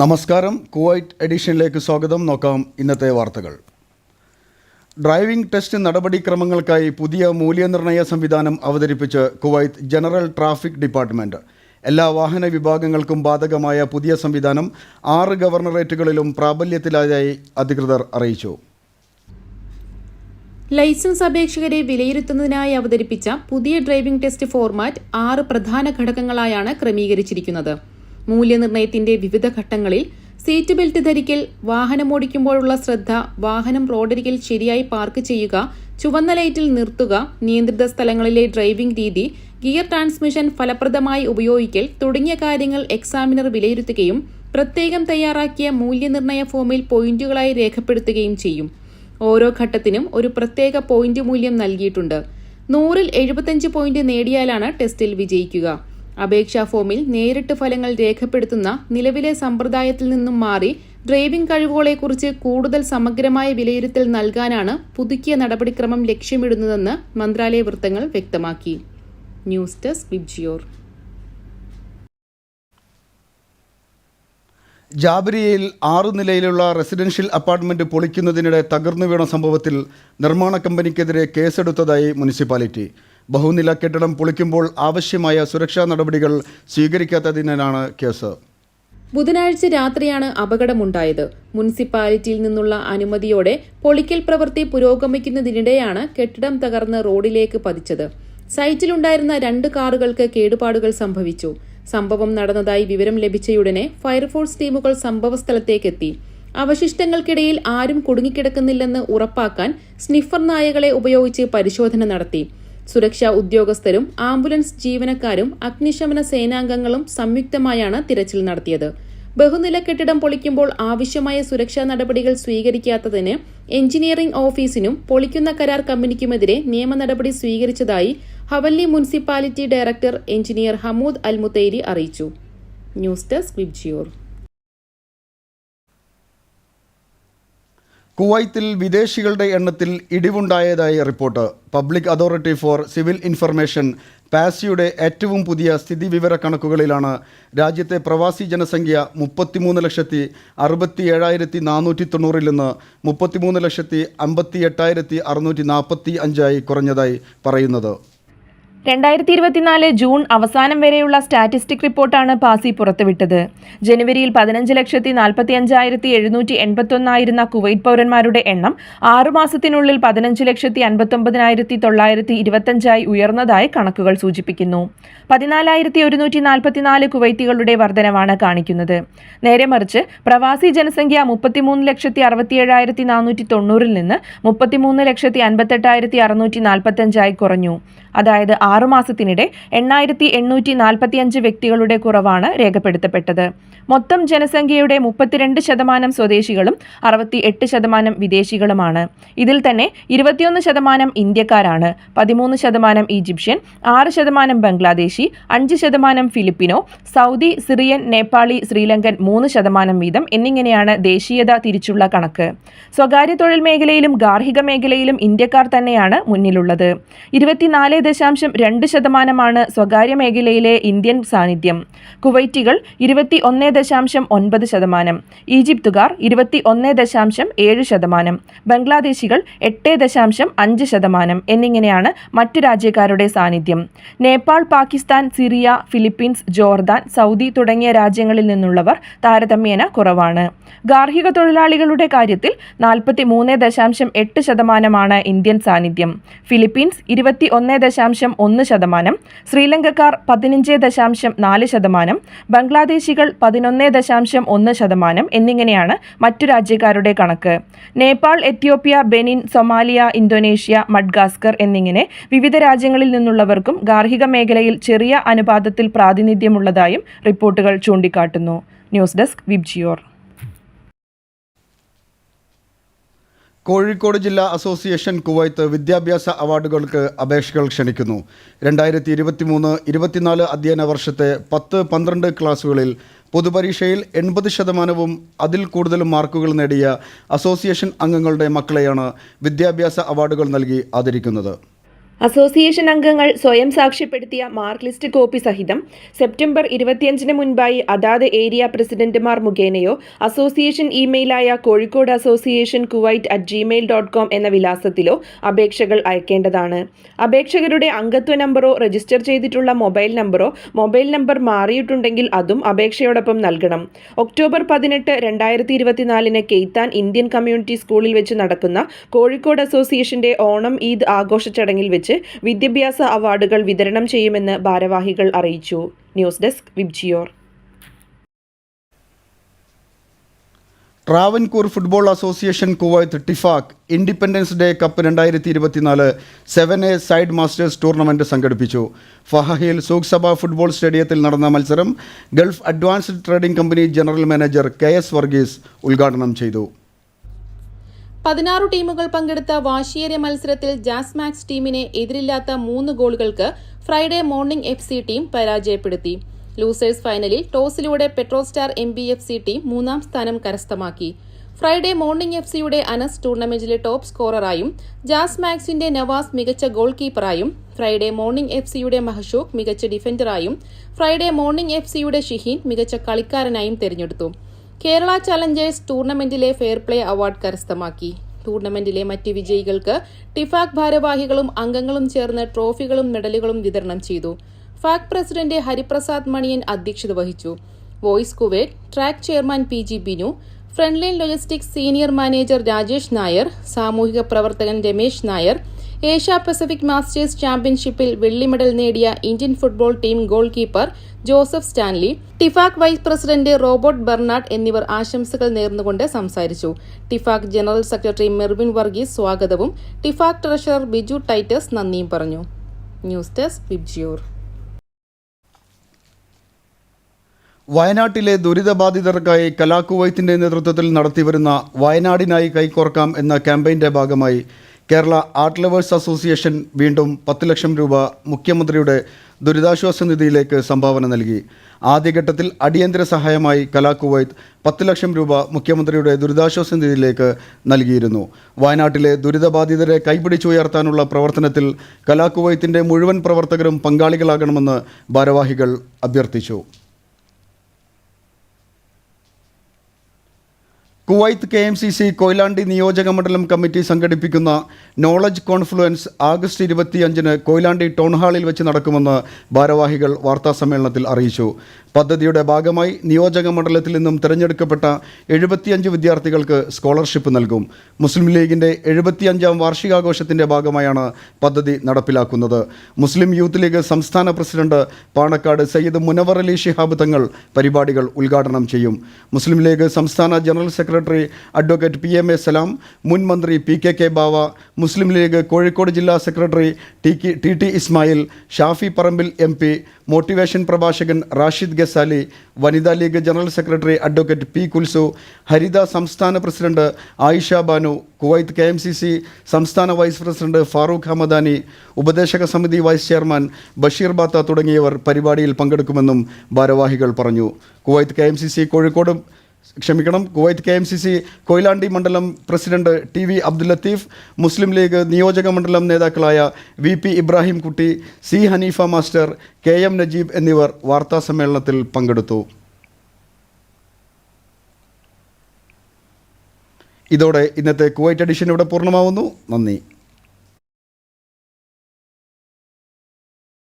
നമസ്കാരം. കുവൈറ്റ് എഡിഷനിലേക്ക് സ്വാഗതം. നോക്കാം ഇന്നത്തെ വാർത്തകൾ. ഡ്രൈവിംഗ് ടെസ്റ്റ് നടപടിക്രമങ്ങൾക്കായി പുതിയ മൂല്യനിർണയ സംവിധാനം അവതരിപ്പിച്ച് കുവൈത്ത് ജനറൽ ട്രാഫിക് ഡിപ്പാർട്ട്മെന്റ് എല്ലാ വാഹന വിഭാഗങ്ങൾക്കും ബാധകമായ പുതിയ സംവിധാനം ആറ് ഗവർണറേറ്റുകളിലും പ്രാബല്യത്തിലായതായി അധികൃതർ അറിയിച്ചു. ലൈസൻസ് അപേക്ഷകരെ വിലയിരുത്തുന്നതിനായി അവതരിപ്പിച്ച പുതിയ ഡ്രൈവിംഗ് ടെസ്റ്റ് ഫോർമാറ്റ് ആറ് പ്രധാന ഘടകങ്ങളായാണ് ക്രമീകരിച്ചിരിക്കുന്നത്. മൂല്യനിർണയത്തിന്റെ വിവിധ ഘട്ടങ്ങളിൽ സീറ്റ് ബെൽറ്റ് ധരിക്കൽ വാഹനമോടിക്കുമ്പോഴുള്ള ശ്രദ്ധ വാഹനം റോഡരികിൽ ശരിയായി പാർക്ക് ചെയ്യുക ചുവന്ന ലൈറ്റിൽ നിർത്തുക നിയന്ത്രിത സ്ഥലങ്ങളിലെ ഡ്രൈവിംഗ് രീതി ഗിയർ ട്രാൻസ്മിഷൻ ഫലപ്രദമായി ഉപയോഗിക്കൽ തുടങ്ങിയ കാര്യങ്ങൾ എക്സാമിനർ വിലയിരുത്തുകയും പ്രത്യേകം തയ്യാറാക്കിയ മൂല്യനിർണയ ഫോമിൽ പോയിന്റുകളായി രേഖപ്പെടുത്തുകയും ചെയ്യും. ഓരോ ഘട്ടത്തിനും ഒരു പ്രത്യേക പോയിന്റ് മൂല്യം നൽകിയിട്ടുണ്ട്. നൂറിൽ എഴുപത്തഞ്ച് പോയിന്റ് നേടിയാലാണ് ടെസ്റ്റിൽ വിജയിക്കുക. അപേക്ഷാ ഫോമിൽ നേരിട്ട് ഫലങ്ങൾ രേഖപ്പെടുത്തുന്ന നിലവിലെ സമ്പ്രദായത്തിൽ നിന്നും മാറി ഡ്രൈവിംഗ് കഴിവുകളെക്കുറിച്ച് കൂടുതൽ സമഗ്രമായ വിലയിരുത്തൽ നൽകാനാണ് പുതുക്കിയ നടപടിക്രമം ലക്ഷ്യമിടുന്നതെന്ന് മന്ത്രാലയ വൃത്തങ്ങൾ വ്യക്തമാക്കി. News desk VIBGYOR. ജാബരിയയിൽ ആറു നിലയിലുള്ള റെസിഡൻഷ്യൽ അപ്പാർട്ട്മെന്റ് പൊളിക്കുന്നതിനിടെ തകർന്നു വീണ സംഭവത്തിൽ നിർമ്മാണ കമ്പനിക്കെതിരെ കേസെടുത്തതായി മുനിസിപ്പാലിറ്റി. ബഹുനില കെട്ടിടം പൊളിക്കുമ്പോൾ ആവശ്യമായ സുരക്ഷാ നടപടികൾ സ്വീകരിക്കാത്തതിനാണ് കേസ്. ബുധനാഴ്ച രാത്രിയാണ് അപകടമുണ്ടായത്. മുനിസിപ്പാലിറ്റിയിൽ നിന്നുള്ള അനുമതിയോടെ പൊളിക്കൽ പ്രവൃത്തി പുരോഗമിക്കുന്നതിനിടെയാണ് കെട്ടിടം തകർന്ന് റോഡിലേക്ക് പതിച്ചത്. സൈറ്റിലുണ്ടായിരുന്ന രണ്ട് കാറുകൾക്ക് കേടുപാടുകൾ സംഭവിച്ചു. സംഭവം നടന്നതായി വിവരം ലഭിച്ചയുടനെ ഫയർഫോഴ്സ് ടീമുകൾ സംഭവസ്ഥലത്തേക്കെത്തി അവശിഷ്ടങ്ങൾക്കിടയിൽ ആരും കുടുങ്ങിക്കിടക്കുന്നില്ലെന്ന് ഉറപ്പാക്കാൻ സ്നിഫർ നായകളെ ഉപയോഗിച്ച് പരിശോധന നടത്തി. സുരക്ഷാ ഉദ്യോഗസ്ഥരും ആംബുലൻസ് ജീവനക്കാരും അഗ്നിശമന സേനാംഗങ്ങളും സംയുക്തമായാണ് തിരച്ചിൽ നടത്തിയത്. ബഹുനില കെട്ടിടം പൊളിക്കുമ്പോൾ ആവശ്യമായ സുരക്ഷാ നടപടികൾ സ്വീകരിക്കാത്തതിന് എഞ്ചിനീയറിംഗ് ഓഫീസിനും പൊളിക്കുന്ന കരാർ കമ്പനിക്കുമെതിരെ നിയമ നടപടി സ്വീകരിച്ചതായി Hawally municipality director engineer Hamoud Almutairi അറിയിച്ചു. News desk Vibgyor. കുവൈത്തിൽ വിദേശികളുടെ എണ്ണത്തിൽ ഇടിവുണ്ടായതായി report. Public authority for civil information പാസിയുടെ ഏറ്റവും പുതിയ സ്ഥിതിവിവര കണക്കുകളിലാണ് രാജ്യത്തെ പ്രവാസി ജനസംഖ്യ മുപ്പത്തിമൂന്ന് ലക്ഷത്തി അറുപത്തി ഏഴായിരത്തി നാനൂറ്റി തൊണ്ണൂറിൽ നിന്ന് മുപ്പത്തിമൂന്ന് ലക്ഷത്തി അമ്പത്തി എട്ടായിരത്തി അറുന്നൂറ്റി നാൽപ്പത്തി അഞ്ചായി കുറഞ്ഞതായി പറയുന്നത്. രണ്ടായിരത്തി ഇരുപത്തിനാല് ജൂൺ അവസാനം വരെയുള്ള സ്റ്റാറ്റിസ്റ്റിക് റിപ്പോർട്ടാണ് പാസി പുറത്തുവിട്ടത്. ജനുവരിയിൽ പതിനഞ്ച് ലക്ഷത്തി നാൽപ്പത്തി അഞ്ചായിരത്തി എഴുന്നൂറ്റി എൺപത്തൊന്നായിരുന്ന കുവൈറ്റ് പൗരന്മാരുടെ എണ്ണം ആറുമാസത്തിനുള്ളിൽ പതിനഞ്ച് ലക്ഷത്തി അൻപത്തൊമ്പതിനായിരത്തി തൊള്ളായിരത്തി ഇരുപത്തഞ്ചായി ഉയർന്നതായി കണക്കുകൾ സൂചിപ്പിക്കുന്നു. പതിനാലായിരത്തി ഒരുന്നൂറ്റി നാൽപ്പത്തിനാല് കുവൈത്തികളുടെ വർധനവാണ് കാണിക്കുന്നത്. നേരെ മറിച്ച് പ്രവാസി ജനസംഖ്യ മുപ്പത്തിമൂന്ന് ലക്ഷത്തി അറുപത്തിയേഴായിരത്തി നാനൂറ്റി തൊണ്ണൂറിൽ നിന്ന് മുപ്പത്തിമൂന്ന് ലക്ഷത്തി അൻപത്തെട്ടായിരത്തി അറുന്നൂറ്റി നാൽപ്പത്തഞ്ചായി കുറഞ്ഞു. അതായത് ആറുമാസത്തിനിടെ എണ്ണായിരത്തി എണ്ണൂറ്റി നാൽപ്പത്തിയഞ്ച് വ്യക്തികളുടെ കുറവാണ് രേഖപ്പെടുത്തപ്പെട്ടത്. മൊത്തം ജനസംഖ്യയുടെ മുപ്പത്തിരണ്ട് ശതമാനം സ്വദേശികളും അറുപത്തി എട്ട് ശതമാനം വിദേശികളുമാണ്. ഇതിൽ തന്നെ ഇരുപത്തിയൊന്ന് ശതമാനം ഇന്ത്യക്കാരാണ്. പതിമൂന്ന് ശതമാനം ഈജിപ്ഷ്യൻ ആറ് ശതമാനം ബംഗ്ലാദേശി അഞ്ച് ശതമാനം Filipino Saudi Syrian Nepali Sri Lankan മൂന്ന് ശതമാനം വീതം എന്നിങ്ങനെയാണ് ദേശീയത തിരിച്ചുള്ള കണക്ക്. സ്വകാര്യ തൊഴിൽ മേഖലയിലും ഗാർഹിക മേഖലയിലും ഇന്ത്യക്കാർ തന്നെയാണ് മുന്നിലുള്ളത്. ഇരുപത്തിനാല് ദശാംശം രണ്ട് ശതമാനമാണ് സ്വകാര്യ മേഖലയിലെ ഇന്ത്യൻ സാന്നിധ്യം. കുവൈറ്റികൾ ഇരുപത്തി ഒന്ന് ദശാംശം ഒൻപത് ശതമാനം. ഈജിപ്തുകാർ ഇരുപത്തി ഒന്ന് ദശാംശം ഏഴ് ശതമാനം. ബംഗ്ലാദേശികൾ എട്ട് ദശാംശം അഞ്ച് ശതമാനം എന്നിങ്ങനെയാണ് മറ്റു രാജ്യക്കാരുടെ സാന്നിധ്യം. Nepal Pakistan Syria Philippines Jordan Saudi തുടങ്ങിയ രാജ്യങ്ങളിൽ നിന്നുള്ളവർ താരതമ്യേന കുറവാണ്. ഗാർഹിക തൊഴിലാളികളുടെ കാര്യത്തിൽ നാൽപ്പത്തി മൂന്ന് ദശാംശം എട്ട് ശതമാനമാണ് ഇന്ത്യൻ സാന്നിധ്യം. ഫിലിപ്പീൻസ് ഇരുപത്തി ഒന്ന് ദശാംശം ഒന്ന് ശതമാനം ശ്രീലങ്കക്കാർ പതിനഞ്ച് ദശാംശം നാല് ശതമാനം ബംഗ്ലാദേശികൾ പതിനൊന്ന് ദശാംശം ഒന്ന് ശതമാനം എന്നിങ്ങനെയാണ് മറ്റു രാജ്യക്കാരുടെ കണക്ക്. Nepal Ethiopia Benin Somalia Indonesia Madagascar എന്നിങ്ങനെ വിവിധ രാജ്യങ്ങളിൽ നിന്നുള്ളവർക്കും ഗാർഹിക മേഖലയിൽ ചെറിയ അനുപാതത്തിൽ പ്രാതിനിധ്യമുള്ളതായും റിപ്പോർട്ടുകൾ ചൂണ്ടിക്കാട്ടുന്നു. News desk VIBGYOR. കോഴിക്കോട് ജില്ലാ അസോസിയേഷൻ കുവൈത്ത് വിദ്യാഭ്യാസ അവാർഡുകൾക്ക് അപേക്ഷകൾ ക്ഷണിക്കുന്നു. രണ്ടായിരത്തി ഇരുപത്തി മൂന്ന് ഇരുപത്തിനാല് അധ്യയന വർഷത്തെ പത്ത് പന്ത്രണ്ട് ക്ലാസ്സുകളിൽ പൊതുപരീക്ഷയിൽ എൺപത് ശതമാനവും അതിൽ കൂടുതലും മാർക്കുകൾ നേടിയ അസോസിയേഷൻ അംഗങ്ങളുടെ മക്കളെയാണ് വിദ്യാഭ്യാസ അവാർഡുകൾ നൽകി ആദരിക്കുന്നത്. അസോസിയേഷൻ അംഗങ്ങൾ സ്വയം സാക്ഷ്യപ്പെടുത്തിയ മാർക്ക് ലിസ്റ്റ് കോപ്പി സഹിതം സെപ്റ്റംബർ ഇരുപത്തിയഞ്ചിന് മുൻപായി അതാത് ഏരിയ പ്രസിഡന്റുമാർ മുഖേനയോ association ഇമെയിലായ Kozhikode association Kuwait at Gmail dot com എന്ന വിലാസത്തിലോ അപേക്ഷകൾ അയക്കേണ്ടതാണ്. അപേക്ഷകരുടെ അംഗത്വ നമ്പറോ രജിസ്റ്റർ ചെയ്തിട്ടുള്ള മൊബൈൽ നമ്പറോ മൊബൈൽ നമ്പർ മാറിയിട്ടുണ്ടെങ്കിൽ അതും അപേക്ഷയോടൊപ്പം നൽകണം. ഒക്ടോബർ പതിനെട്ട് രണ്ടായിരത്തി ഇരുപത്തിനാലിന് കെയ്ത്താൻ ഇന്ത്യൻ കമ്മ്യൂണിറ്റി സ്കൂളിൽ വെച്ച് നടക്കുന്ന കോഴിക്കോട് അസോസിയേഷന്റെ ഓണം ഈദ് ആഘോഷ ചടങ്ങിൽ വെച്ച് വിദ്യാഭ്യാസ അവാർഡുകൾ വിതരണം ചെയ്യുമെന്ന് ഭാരവാഹികൾ അറിയിച്ചു. News desk Vibgyor Travancore football association Kuwait Tifak independence day cup രണ്ടായിരത്തി ഇരുപത്തിനാല് seven a side masters tournament സംഘടിപ്പിച്ചു. ഫഹഹിൽ സൂഖ്സഭ ഫുട്ബോൾ സ്റ്റേഡിയത്തിൽ നടന്ന മത്സരം Gulf advanced trading company general manager K S Varghese ഉദ്ഘാടനം ചെയ്തു. പതിനാറ് ടീമുകൾ പങ്കെടുത്ത വാശിയേറിയ മത്സരത്തിൽ ജാസ് മാക്സ് ടീമിനെ എതിരില്ലാത്ത മൂന്ന് ഗോളുകൾക്ക് Friday morning F C team പരാജയപ്പെടുത്തി. ലൂസേഴ്സ് ഫൈനലിൽ ടോസിലൂടെ Petrostar M B F C team മൂന്നാം സ്ഥാനം കരസ്ഥമാക്കി. ഫ്രൈഡേ മോർണിംഗ് എഫ് സിയുടെ അനസ് ടൂർണമെന്റിലെ ടോപ്പ് സ്കോററായും ജാസ് മാക്സിന്റെ നവാസ് മികച്ച ഗോൾ കീപ്പറായും ഫ്രൈഡേ മോർണിംഗ് എഫ് സിയുടെ മഹഷൂഖ് മികച്ച ഡിഫൻഡറായും ഫ്രൈഡേ മോർണിംഗ് എഫ് സിയുടെ ഷിഹീൻ മികച്ച കളിക്കാരനായും തെരഞ്ഞെടുത്തു. കേരള ചലഞ്ചേഴ്സ് ടൂർണമെന്റിലെ ഫെയർ പ്ലേ അവാർഡ് കരസ്ഥമാക്കി. ടൂർണമെന്റിലെ മറ്റ് വിജയികൾക്ക് ടിഫാക് ഭാരവാഹികളും അംഗങ്ങളും ചേർന്ന് ട്രോഫികളും മെഡലുകളും വിതരണം ചെയ്തു. ഫാക് പ്രസിഡന്റ് ഹരിപ്രസാദ് മണിയൻ അധ്യക്ഷത വഹിച്ചു. Voice Kuwait track chairman P G Binu frontline logistics senior manager Rajesh Nair സാമൂഹിക പ്രവർത്തകൻ Ramesh Nair Asia Pacific masters ചാമ്പ്യൻഷിപ്പിൽ വെള്ളി മെഡൽ നേടിയ Indian football team goalkeeper Joseph Stanley TIFAK vice president Robert Bernard എന്നിവർ ആശംസകൾ നേർന്നുകൊണ്ട് സംസാരിച്ചു. TIFAK general secretary Mervin Varghese സ്വാഗതവും ടിഫാക് ട്രഷറർ ബിജു ടൈറ്റസ് നന്ദിയും പറഞ്ഞു. ന്യൂസ് ഡെസ്ക് വയനാട്ടിലെ ദുരിതബാധിതർക്കായി കലാകുവൈത്തിന്റെ നേതൃത്വത്തിൽ നടത്തിവരുന്ന വയനാടിനായി കൈകോർക്കാം എന്ന ക്യാമ്പയിന്റെ ഭാഗമായി കേരള ആർട്ട് ലവേഴ്സ് അസോസിയേഷൻ വീണ്ടും പത്ത് ലക്ഷം രൂപ മുഖ്യമന്ത്രിയുടെ ദുരിതാശ്വാസ നിധിയിലേക്ക് സംഭാവന നൽകി. ആദ്യഘട്ടത്തിൽ അടിയന്തര സഹായമായി കലാകുവൈത്ത് പത്ത് ലക്ഷം രൂപ മുഖ്യമന്ത്രിയുടെ ദുരിതാശ്വാസ നിധിയിലേക്ക് നൽകിയിരുന്നു. വയനാട്ടിലെ ദുരിതബാധിതരെ കൈപിടിച്ചുയർത്താനുള്ള പ്രവർത്തനത്തിൽ കലാകുവൈത്തിന്റെ മുഴുവൻ പ്രവർത്തകരും പങ്കാളികളാകണമെന്ന് ഭാരവാഹികൾ അഭ്യർത്ഥിച്ചു. Kuwait K M C C Koyilandy നിയോജക മണ്ഡലം കമ്മിറ്റി സംഘടിപ്പിക്കുന്ന നോളജ് കോൺഫ്ലുവൻസ് ആഗസ്റ്റ് ഇരുപത്തിയഞ്ചിന് കൊയിലാണ്ടി ടൗൺഹാളിൽ വെച്ച് നടക്കുമെന്ന് ഭാരവാഹികൾ വാർത്താസമ്മേളനത്തിൽ അറിയിച്ചു. പദ്ധതിയുടെ ഭാഗമായി നിയോജക മണ്ഡലത്തിൽ നിന്നും തിരഞ്ഞെടുക്കപ്പെട്ട എഴുപത്തിയഞ്ച് വിദ്യാർത്ഥികൾക്ക് സ്കോളർഷിപ്പ് നൽകും. മുസ്ലിം ലീഗിന്റെ എഴുപത്തിയഞ്ചാം വാർഷികാഘോഷത്തിന്റെ ഭാഗമായാണ് പദ്ധതി നടപ്പിലാക്കുന്നത്. മുസ്ലിം യൂത്ത് ലീഗ് സംസ്ഥാന പ്രസിഡന്റ് പാണക്കാട് സയ്യിദ് മുനവർ അലി ഷിഹാബ് തങ്ങൾ പരിപാടികൾ ഉദ്ഘാടനം ചെയ്യും. മുസ്ലിം ലീഗ് സംസ്ഥാന general secretary advocate P M A Salam മുൻ മന്ത്രി P K K Bava Muslim league Kozhikode ജില്ലാ secretary T K T T Ismail Shafi Parambil M P motivation പ്രഭാഷകൻ റാഷിദ് ഗസാലി വനിതാ league general secretary advocate P Kulsu Haritha സംസ്ഥാന president Ayisha Banu Kuwait K M C C സംസ്ഥാന vice president Farooq Hamadani ഉപദേശക സമിതി vice chairman Basheer ബാത്ത തുടങ്ങിയവർ പരിപാടിയിൽ പങ്കെടുക്കുമെന്നും ഭാരവാഹികൾ പറഞ്ഞു. Kuwait K M C C Kozhikode ക്ഷമിക്കണം. Kuwait K M C C Koyilandy മണ്ഡലം president T V Abdul Latheef Muslim league നിയോജക മണ്ഡലം നേതാക്കളായ V P Ibrahim Kutty C Haneefa master K M Najeeb എന്നിവർ വാർത്താസമ്മേളനത്തിൽ പങ്കെടുത്തു. ഇതോടെ ഇന്നത്തെ കുവൈറ്റ് എഡിഷൻ ഇവിടെ പൂർണമാവുന്നു. നന്ദി.